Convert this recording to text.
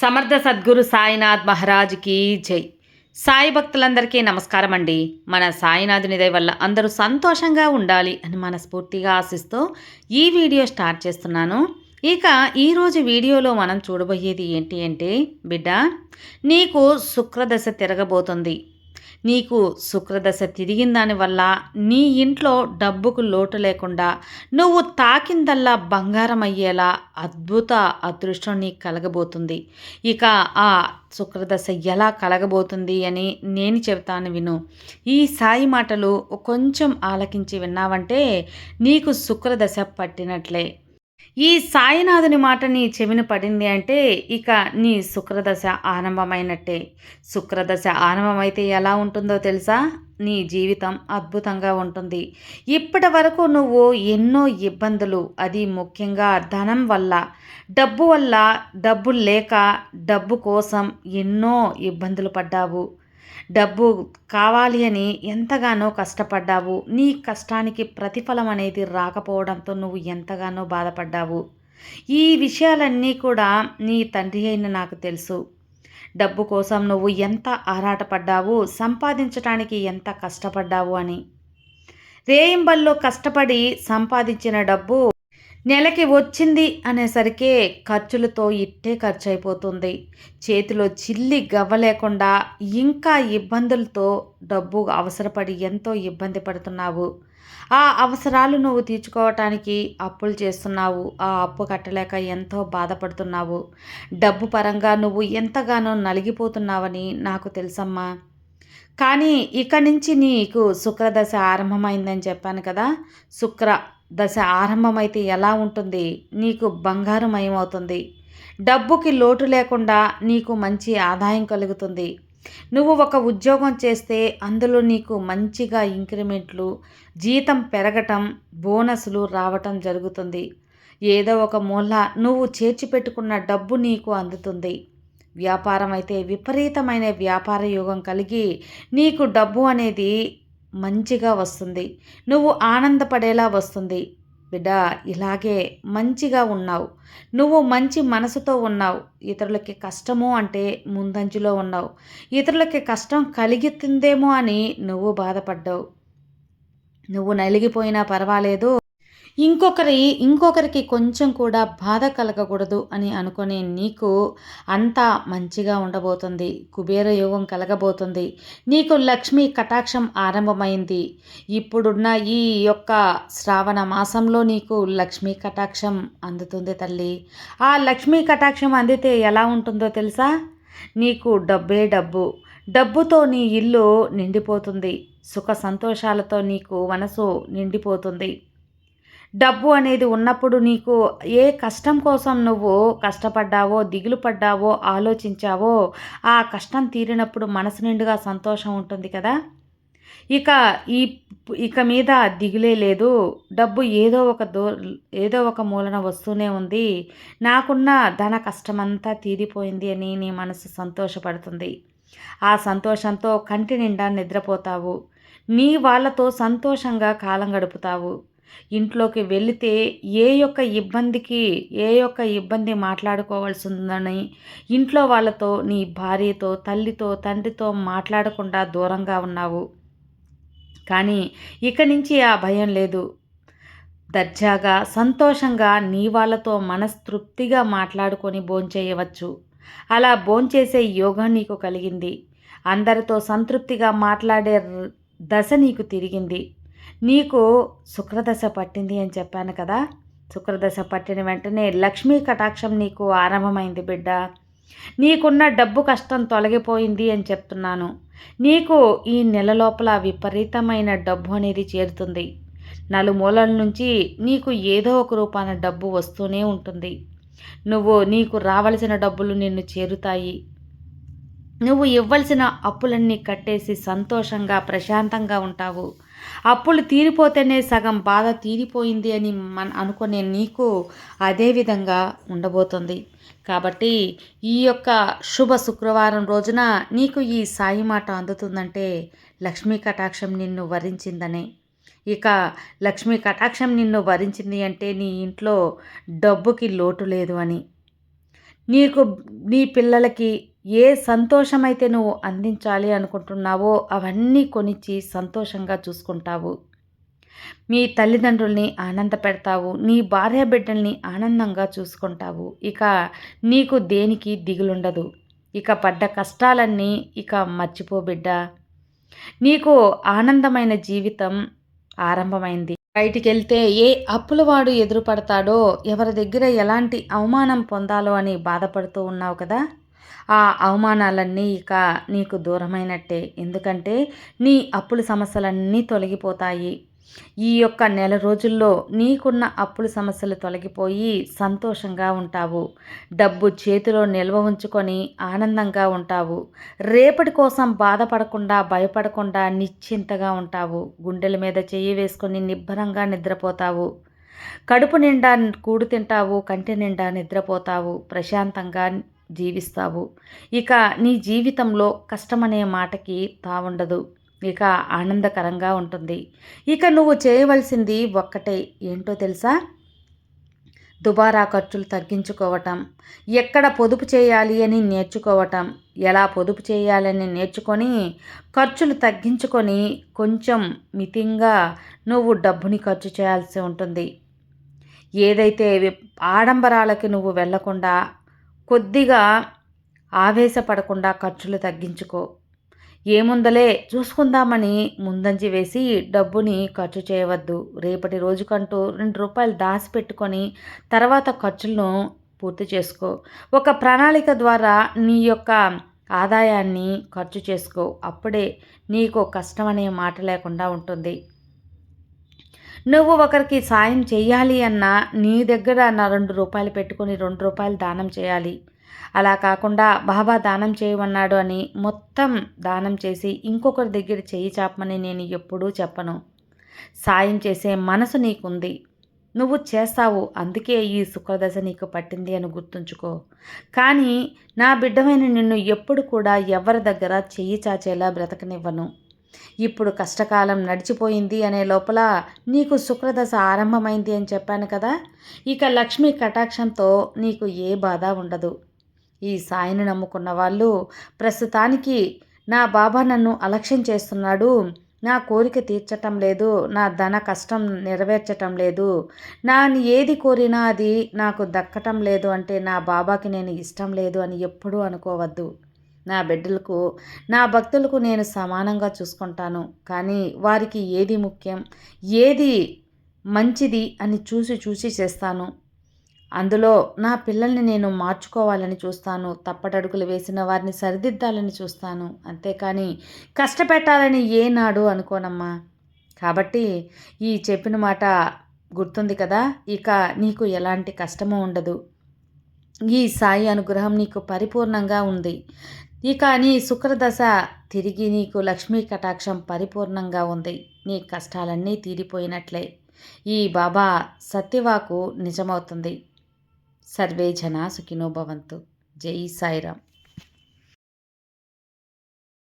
సమర్థ సద్గురు సాయినాథ్ మహారాజ్కి జై. సాయి భక్తులందరికీ నమస్కారం అండి. మన సాయినాథుని దయ వల్ల అందరూ సంతోషంగా ఉండాలి అని మనస్ఫూర్తిగా ఆశిస్తూ ఈ వీడియో స్టార్ట్ చేస్తున్నాను. ఇక ఈరోజు వీడియోలో మనం చూడబోయేది ఏంటి అంటే బిడ్డ నీకు శుక్రదశ తిరగబోతుంది. నీకు శుక్రదశ తిరిగిన దానివల్ల నీ ఇంట్లో డబ్బుకు లోటు లేకుండా నువ్వు తాకిందల్లా బంగారం అయ్యేలా అద్భుత అదృష్టం నీకు కలగబోతుంది. ఇక ఆ శుక్రదశ ఎలా కలగబోతుంది అని నేను చెబుతాను విను. ఈ సాయి మాటలు కొంచెం ఆలకించి విన్నావంటే నీకు శుక్రదశ పట్టినట్లే. ఈ సాయినాథుని మాట నీ చెవిన పడింది అంటే ఇక నీ శుక్రదశ ఆరంభమైనట్టే. శుక్రదశ ఆరంభమైతే ఎలా ఉంటుందో తెలుసా? నీ జీవితం అద్భుతంగా ఉంటుంది. ఇప్పటి వరకు నువ్వు ఎన్నో ఇబ్బందులు అది ముఖ్యంగా ధనం వల్ల డబ్బు వల్ల డబ్బు లేక డబ్బు కోసం ఎన్నో ఇబ్బందులు పడ్డావు. డబ్బు కావాలి అని ఎంతగానో కష్టపడ్డావు. నీ కష్టానికి ప్రతిఫలం అనేది రాకపోవడంతో నువ్వు ఎంతగానో బాధపడ్డావు. ఈ విషయాలన్నీ కూడా నీ తండ్రి అయిన నాకు తెలుసు. డబ్బు కోసం నువ్వు ఎంత ఆరాటపడ్డావు సంపాదించడానికి ఎంత కష్టపడ్డావు అని. రేయింబల్లో కష్టపడి సంపాదించిన డబ్బు నెలకి వచ్చింది అనేసరికి ఖర్చులతో ఇట్టే ఖర్చు అయిపోతుంది చేతిలో చిల్లి గవ్వ లేకుండా ఇంకా ఇబ్బందులతో డబ్బు అవసరపడి ఎంతో ఇబ్బంది పడుతున్నావు. ఆ అవసరాలు నువ్వు తీర్చుకోవటానికి అప్పులు చేస్తున్నావు. ఆ అప్పు కట్టలేక ఎంతో బాధపడుతున్నావు. డబ్బు పరంగా నువ్వు ఎంతగానో నలిగిపోతున్నావని నాకు తెలుసమ్మా. కానీ ఇక నుంచి నీకు శుక్రదశ ఆరంభమైందని చెప్పాను కదా. శుక్ర దశ ఆరంభమైతే ఎలా ఉంటుంది? నీకు బంగారుమయమవుతుంది డబ్బుకి లోటు లేకుండా నీకు మంచి ఆదాయం కలుగుతుంది. నువ్వు ఒక ఉద్యోగం చేస్తే అందులో నీకు మంచిగా ఇంక్రిమెంట్లు జీతం పెరగటం బోనస్లు రావటం జరుగుతుంది. ఏదో ఒక మూల నువ్వు చేర్చిపెట్టుకున్న డబ్బు నీకు అందుతుంది. వ్యాపారం అయితే విపరీతమైన వ్యాపార యోగం కలిగి నీకు డబ్బు అనేది మంచిగా వస్తుంది. నువ్వు ఆనందపడేలా వస్తుంది. బిడ్డ ఇలాగే మంచిగా ఉన్నావు. నువ్వు మంచి మనసుతో ఉన్నావు. ఇతరులకి కష్టము అంటే ముందంజలో ఉన్నావు. ఇతరులకి కష్టం కలిగితుందేమో అని నువ్వు బాధపడ్డావు. నువ్వు నలిగిపోయినా పర్వాలేదు. ఇంకొకరి ఇంకొకరికి కొంచెం కూడా బాధ కలగకూడదు అని అనుకునే నీకు అంతా మంచిగా ఉండబోతుంది. కుబేర యోగం కలగబోతుంది. నీకు లక్ష్మీ కటాక్షం ఆరంభమైంది. ఇప్పుడున్న ఈ యొక్క శ్రావణ మాసంలో నీకు లక్ష్మీ కటాక్షం అందుతుంది తల్లి. ఆ లక్ష్మీ కటాక్షం అందితే ఎలా ఉంటుందో తెలుసా? నీకు డబ్బే డబ్బు. డబ్బుతో నీ ఇల్లు నిండిపోతుంది. సుఖ సంతోషాలతో నీకు మనసు నిండిపోతుంది. డబ్బు అనేది ఉన్నప్పుడు నీకు ఏ కష్టం కోసం నువ్వు కష్టపడ్డావో దిగులు పడ్డావో ఆలోచించావో ఆ కష్టం తీరినప్పుడు మనసు నిండుగా సంతోషం ఉంటుంది కదా. ఇక ఈ ఇక మీద దిగులే లేదు. డబ్బు ఏదో ఒక దో ఏదో ఒక మూలన వస్తూనే ఉంది. నాకున్న ధన కష్టమంతా తీరిపోయింది అని నీ మనసు సంతోషపడుతుంది. ఆ సంతోషంతో కంటి నిండా నిద్రపోతావు. నీ వాళ్ళతో సంతోషంగా కాలం గడుపుతావు. ఇంట్లోకి వెళితే ఏ యొక్క ఇబ్బందికి ఏ యొక్క ఇబ్బంది మాట్లాడుకోవాల్సి ఉందని ఇంట్లో వాళ్ళతో నీ భార్యతో తల్లితో తండ్రితో మాట్లాడకుండా దూరంగా ఉన్నావు. కానీ ఇక నుంచి ఆ భయం లేదు. దర్జాగా సంతోషంగా నీ వాళ్ళతో మనస్తృప్తిగా మాట్లాడుకొని భోంచేయవచ్చు. అలా భోంచేసే యోగం నీకు కలిగింది. అందరితో సంతృప్తిగా మాట్లాడే దశ నీకు తిరిగింది. నీకు శుక్రదశ పట్టింది అని చెప్పాను కదా. శుక్రదశ పట్టిన వెంటనే లక్ష్మీ కటాక్షం నీకు ఆరంభమైంది బిడ్డ. నీకున్న డబ్బు కష్టం తొలగిపోయింది అని చెప్తున్నాను. నీకు ఈ నెల లోపల విపరీతమైన డబ్బు అనేది చేరుతుంది. నలుమూలల నుంచి నీకు ఏదో ఒక రూపాన డబ్బు వస్తూనే ఉంటుంది. నువ్వు నీకు రావలసిన డబ్బులు నిన్ను చేరుతాయి. నువ్వు ఇవ్వాల్సిన అప్పులన్నీ కట్టేసి సంతోషంగా ప్రశాంతంగా ఉంటావు. అప్పులు తీరిపోతేనే సగం బాధ తీరిపోయింది అని మన అనుకునే నీకు అదే విధంగా ఉండబోతుంది. కాబట్టి ఈ యొక్క శుభ శుక్రవారం రోజున నీకు ఈ సాయి మాట అందుతుందంటే లక్ష్మీ కటాక్షం నిన్ను వరించిందనే. ఇక లక్ష్మీ కటాక్షం నిన్ను వరించింది అంటే నీ ఇంట్లో డబ్బుకి లోటు లేదు అని. నీకు నీ పిల్లలకి ఏ సంతోషమైతే నువ్వు అందించాలి అనుకుంటున్నావో అవన్నీ కొనిచ్చి సంతోషంగా చూసుకుంటావు. మీ తల్లిదండ్రుల్ని ఆనంద పెడతావు. నీ భార్య బిడ్డల్ని ఆనందంగా చూసుకుంటావు. ఇక నీకు దేనికి దిగులుండదు. ఇక పడ్డ కష్టాలన్నీ ఇక మర్చిపో బిడ్డ. నీకు ఆనందమైన జీవితం ఆరంభమైంది. బయటికి వెళ్తే ఏ అప్పులవాడు ఎదురుపడతాడో ఎవరి దగ్గర ఎలాంటి అవమానం పొందాలో అని బాధపడుతూ ఉన్నావు కదా? ఆ అవమానాలన్నీ ఇక నీకు దూరమైనట్టే. ఎందుకంటే నీ అప్పుల సమస్యలన్నీ తొలగిపోతాయి. ఈ యొక్క నెల రోజుల్లో నీకున్న అప్పుల సమస్యలు తొలగిపోయి సంతోషంగా ఉంటావు. డబ్బు చేతిలో నిల్వ ఉంచుకొని ఆనందంగా ఉంటావు. రేపటి కోసం బాధపడకుండా భయపడకుండా నిశ్చింతగా ఉంటావు. గుండెల మీద చెయ్యి వేసుకొని నిబ్బరంగా నిద్రపోతావు. కడుపు నిండా కూడు తింటావు కంటి నిండా నిద్రపోతావు. ప్రశాంతంగా జీవిస్తావు. ఇక నీ జీవితంలో కష్టమనే మాటకి తావుండదు. ఇక ఆనందకరంగా ఉంటుంది. ఇక నువ్వు చేయవలసింది ఒక్కటే. ఏంటో తెలుసా? దుబారా ఖర్చులు తగ్గించుకోవటం. ఎక్కడ పొదుపు చేయాలి అని నేర్చుకోవటం. ఎలా పొదుపు చేయాలని నేర్చుకొని ఖర్చులు తగ్గించుకొని కొంచెం మితింగా నువ్వు డబ్బుని ఖర్చు చేయాల్సి ఉంటుంది. ఏదైతే ఆడంబరాలకి నువ్వు వెళ్ళకుండా కొద్దిగా ఆవేశపడకుండా ఖర్చులు తగ్గించుకో. ఏముందలే చూసుకుందామని ముందంజి వేసి డబ్బుని ఖర్చు చేయవద్దు. రేపటి రోజుకంటూ రెండు రూపాయలు దాచిపెట్టుకొని తర్వాత ఖర్చులను పూర్తి చేసుకో. ఒక ప్రణాళిక ద్వారా నీ యొక్క ఆదాయాన్ని ఖర్చు చేసుకో. అప్పుడే నీకు కష్టం అనే మాట లేకుండా ఉంటుంది. నువ్వు ఒకరికి సాయం చేయాలి అన్నా నీ దగ్గర నా రెండు రూపాయలు పెట్టుకొని రెండు రూపాయలు దానం చేయాలి. అలా కాకుండా బాబా దానం చేయమన్నాడు అని మొత్తం దానం చేసి ఇంకొకరి దగ్గర చేయి చాపమని నేను ఎప్పుడూ చెప్పను. సాయం చేసే మనసు నీకుంది. నువ్వు చేస్తావు అందుకే ఈ శుక్రదశ నీకు పట్టింది అని గుర్తుంచుకో. కానీ నా బిడ్డమైన నిన్ను ఎప్పుడు కూడా ఎవరి దగ్గర చెయ్యి చాచేలా బ్రతకనివ్వను. ఇప్పుడు కష్టకాలం నడిచిపోయింది అనే లోపల నీకు శుక్రదశ ఆరంభమైంది అని చెప్పాను కదా. ఇక లక్ష్మీ కటాక్షంతో నీకు ఏ బాధ ఉండదు. ఈ సాయిని నమ్ముకున్న వాళ్ళు ప్రస్తుతానికి నా బాబా నన్ను అలక్ష్యం చేస్తున్నాడు. నా కోరిక తీర్చటం లేదు. నా ధన కష్టం నెరవేర్చటం లేదు. నా ఏది కోరినా అది నాకు దక్కటం లేదు అంటే నా బాబాకి నేను ఇష్టం లేదు అని ఎప్పుడూ అనుకోవద్దు. నా బిడ్డలకు నా భక్తులకు నేను సమానంగా చూసుకుంటాను. కానీ వారికి ఏది ముఖ్యం? ఏది మంచిది అని చూసి చూసి చేస్తాను. అందులో నా పిల్లల్ని నేను మార్చుకోవాలని చూస్తాను. తప్పటడుగులు వేసిన వారిని సరిదిద్దాలని చూస్తాను. అంతేకాని కష్టపెట్టాలని ఏనాడు అనుకోనమ్మా. కాబట్టి ఈ చెప్పిన మాట గుర్తుంది కదా? ఇక నీకు ఎలాంటి కష్టము ఉండదు. ఈ సాయి అనుగ్రహం నీకు పరిపూర్ణంగా ఉంది. ఇక నీ శుక్రదశ తిరిగి నీకు లక్ష్మీ కటాక్షం పరిపూర్ణంగా ఉంది. నీ కష్టాలన్నీ తీరిపోయినట్లే. ఈ బాబా సత్యవాకు నిజమవుతుంది. సర్వే జనా సుఖినోభవంతు జై సాయిరామ్.